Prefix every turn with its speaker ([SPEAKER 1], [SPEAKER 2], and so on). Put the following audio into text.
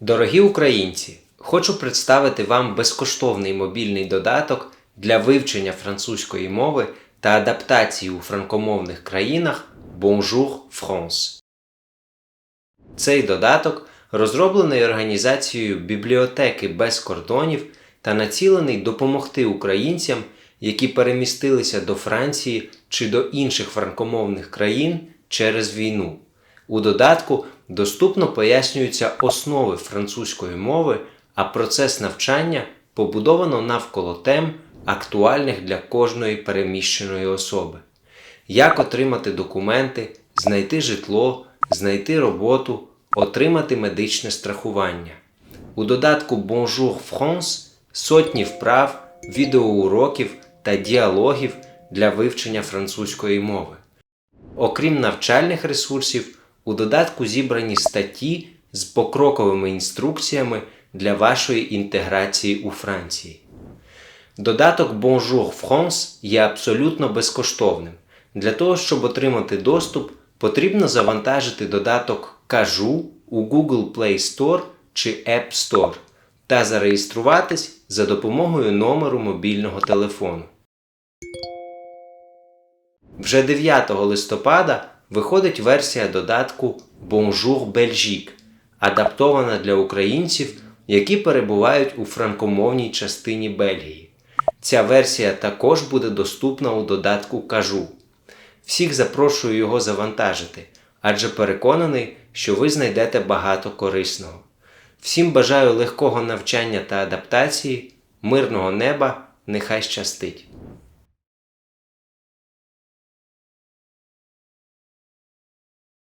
[SPEAKER 1] Дорогі українці, хочу представити вам безкоштовний мобільний додаток для вивчення французької мови та адаптації у франкомовних країнах Bonjour France. Цей додаток розроблений організацією Бібліотеки без кордонів та націлений допомогти українцям, які перемістилися до Франції чи до інших франкомовних країн через війну. У додатку доступно пояснюються основи французької мови, а процес навчання побудовано навколо тем, актуальних для кожної переміщеної особи. Як отримати документи, знайти житло, знайти роботу, отримати медичне страхування. У додатку Bonjour France сотні вправ, відеоуроків та діалогів для вивчення французької мови. Окрім навчальних ресурсів, у додатку зібрані статті з покроковими інструкціями для вашої інтеграції у Франції. Додаток Bonjour France є абсолютно безкоштовним. Для того, щоб отримати доступ, потрібно завантажити додаток Кажу у Google Play Store чи App Store та зареєструватись за допомогою номеру мобільного телефону. Вже 9 листопада виходить версія додатку Bonjour Belgique, адаптована для українців, які перебувають у франкомовній частині Бельгії. Ця версія також буде доступна у додатку Кажу. Всіх запрошую його завантажити, адже переконаний, що ви знайдете багато корисного. Всім бажаю легкого навчання та адаптації, мирного неба, нехай щастить!